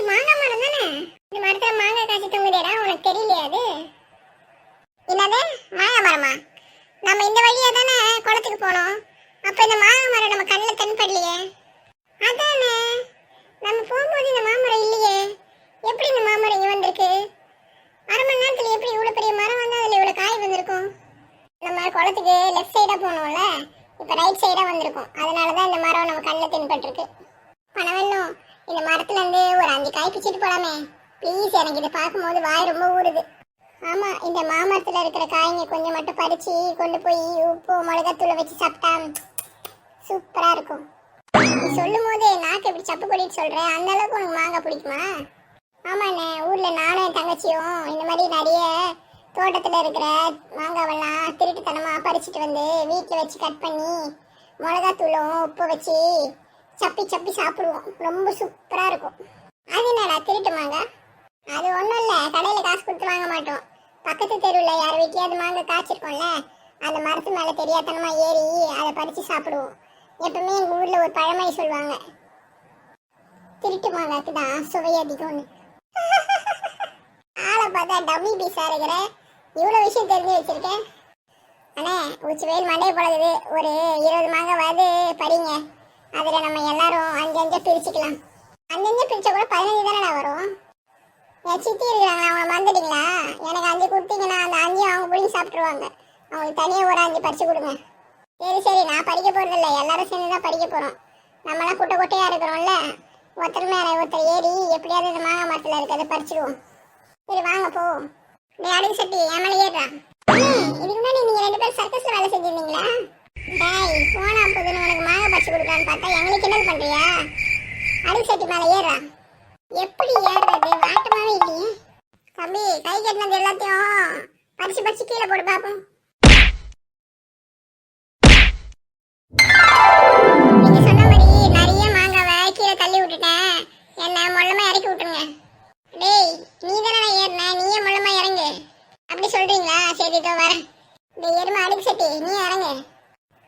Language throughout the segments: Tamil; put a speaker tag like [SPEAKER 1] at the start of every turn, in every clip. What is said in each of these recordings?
[SPEAKER 1] இது மாங்காய் மரம் தானே? இந்த மரத்துல மாங்காய் காய்ச்சி தொங்குதேடா உனக்கு தெரியலையா அது? என்னது? மாங்காய் மரமா நம்ம இந்த வழியா தானே குளத்துக்கு போனோம். அப்ப இந்த மாங்காய் மரம் நம்ம கண்ணில் தென்படலையே. அதானே? நம்ம போகும்போது இந்த மாமரம் இல்லையே. எப்படி இந்த மாமரம் இங்கே வந்திருக்கு? அரை மணி நேரத்தில் எப்படி இவ்வளோ பெரிய மரம் வந்து அதில் இவ்வளோ காய் வந்திருக்கும்? நம்ம குளத்துக்கு லெஃப்ட் சைடாக போனோம்ல இப்போ ரைட் சைடாக வந்திருக்கும். அதனால தான் இந்த மரம் நம்ம கண்ணில் தென்பட்டிருக்கு. பணவெல்லும். இந்த மரத்துல இருந்து ஒரு அஞ்சு காய் பிச்சுட்டு போலாமே. ப்ளீஸ் எனக்கு இதை பார்க்கும்போது வாய் ரொம்ப ஊறுது. ஆமா இந்த மாமரத்துல இருக்கிற காய்ங்க கொஞ்சம் மட்டும் பறிச்சு கொண்டு போய் உப்பு மிளகாத்தூளை வச்சு சாப்பிட்டா சூப்பரா இருக்கும். நீ சொல்லும் போது நாக்கு இப்படி சப்பு கொடிட்டு சொல்றேன் அந்த அளவுக்கு உனக்கு மாங்காய் பிடிக்குமா? ஆமாண்ணே ஊர்ல நானும் என் தங்கச்சியும் இந்த மாதிரி நிறைய தோட்டத்துல இருக்கிற மாங்காவெல்லாம் திருட்டுத்தனமா பறிச்சுட்டு வந்து வீட்டுல வச்சு கட் பண்ணி மிளகாத்தூளும் உப்பு வச்சு சப்பி சப்பி சாப்பிடுவோம். ரொம்ப சூப்பராக இருக்கும். அது என்னடா திருட்டு மாங்காய் அது ஒன்றும் இல்லை. கடையில் காசு கொடுத்து வாங்க மாட்டோம். பக்கத்து தெருவில் யார் வீட்லயாவது மாங்காய் காய்ச்சிருக்கோம்ல அந்த மரத்து மேலே தெரியாதனமாக ஏறி அதை பறித்து சாப்பிடுவோம். எப்பவுமே எங்கள் ஊரில் ஒரு பழமொழி சொல்லுவாங்க. திருட்டு மாங்காய்க்கு தான் சுவை அதிகம்னு. ஆளை பார்த்தா டம்மி பீஸாக இருக்கிற. இவ்வளோ விஷயம் தெரிஞ்சு வச்சுருக்கேன். அண்ணே உச்சிவேல் மண்டே பழகுது ஒரு இருபது மாங்காய் வருது படிங்க அதுல நம்ம எல்லாரும் அஞ்சஞ்சு பிரிச்சுக்கலாம். அஞ்சஞ்சு பிரிச்சா கூட பதினஞ்சு தானே வரும்? என் சித்தி இருக்கிறாங்க அவங்க மறந்துட்டீங்களா எனக்கு அஞ்சு கொடுத்தீங்கன்னா அந்த அஞ்சையும் அவங்க பிடிங்கி சாப்பிட்ருவாங்க அவங்களுக்கு தனியாக ஒரு அஞ்சு பறிச்சு கொடுங்க. சரி சரி. நான் படிக்க போகிறதில்ல எல்லாரும் சேர்ந்து தான் படிக்க போகிறோம் நம்மளாம் குட்டை குட்டையாக இருக்கிறோம்ல. ஒருத்தர் மேலே ஒருத்தர் ஏறி எப்படியாவது இந்த மாங்காய் மரத்தில் இருக்கிறத பறிச்சிடுவோம். சரி வாங்க போ. நீ அடிக்க சட்டி என் மேலே ஏறுறா மாங்காய் பறிச்சு கொடுக்கலான்னு பார்த்தா எங்களுக்கு கிண்டல் பண்றியா? அடிக்க சட்டி மேல ஏறுறா. எப்படி ஏறுறது? வாட்டமாவே இல்லையே. தம்பி கை கட்டினது எல்லாத்தையும் பறிச்சு பறிச்சு கீழே போடு பாப்போம். நீங்க சொன்ன மாதிரி நிறைய மாங்காவை கீழே தள்ளி விட்டுட்டேன் என்ன மொள்ளமா இறக்கி விட்டுருங்க. டேய் நீ தானே ஏறின? நீயே மொள்ளமா இறங்கு. அப்படி சொல்றீங்களா? சரி இதோ வரேன். இந்த எருமை அடிக்கு சட்டி நீ இறங்கு.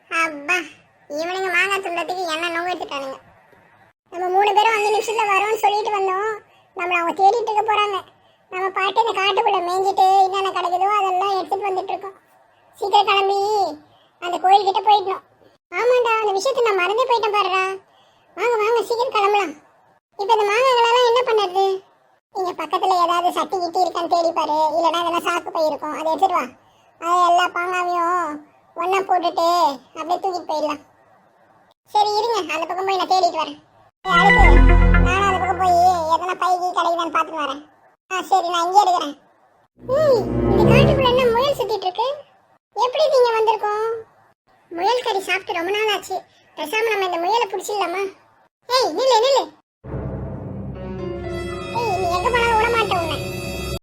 [SPEAKER 1] அப்பா. இவனுங்க மாங்காய் துண்டத்துக்கு என்ன நோவு எடுத்துட்டானுங்க நம்ம மூணு பேரும் அஞ்சு நிமிஷத்தில் வரோம்னு சொல்லிட்டு வந்தோம். நம்மளை அவங்க தேடிட்டு இருக்க போகிறாங்க நம்ம பாட்டு இந்த காட்டுக்குள்ளே மேய்ஞ்சிட்டு என்னென்ன கிடைக்குதோ அதெல்லாம் எடுத்துகிட்டு வந்துட்டு இருக்கோம். சீக்கிரம் கிளம்பி அந்த கோயில்கிட்ட போயிடணும். ஆமாண்டா அந்த விஷயத்தை நான் மறந்தே போயிட்டேன் பாருடா. வாங்க வாங்க சீக்கிரம் கிளம்பலாம். இப்போ இந்த மாங்காய்களெல்லாம் என்ன பண்ணுறது? இங்கே பக்கத்தில் ஏதாவது சட்டி கிட்டி இருக்கான்னு தேடிப்பாரு இல்லைனா இல்லைன்னா அதெல்லாம் சாக்கு போயிருக்கோம். அதை எடுத்துகிட்டு வா. அது எல்லா பாங்காவையும் ஒன்றா போட்டுட்டு அப்படியே தூக்கிட்டு போயிடலாம். சரி இருங்க. அந்த பக்கம் போய் நான் தேடிட்டு வரேன். ஏய், நானும் அந்த பக்கம் போய் எதனா பைகி கிடைக்குதான்னு பார்த்துட்டு வரேன். ஆ சரி நான் இங்கே எடுக்கிறேன். ம் இந்த காட்டுக்குள்ள என்ன முயல் சுத்திட்டு இருக்கு? எப்படி நீங்க வந்திருக்கோம்? முயல் கறி சாப்பிட்டு ரொம்ப நாள் ஆச்சு பேசாம நம்ம இந்த முயலை பிடிச்சிடலாமா? ஏய் நில்லு நில்லு.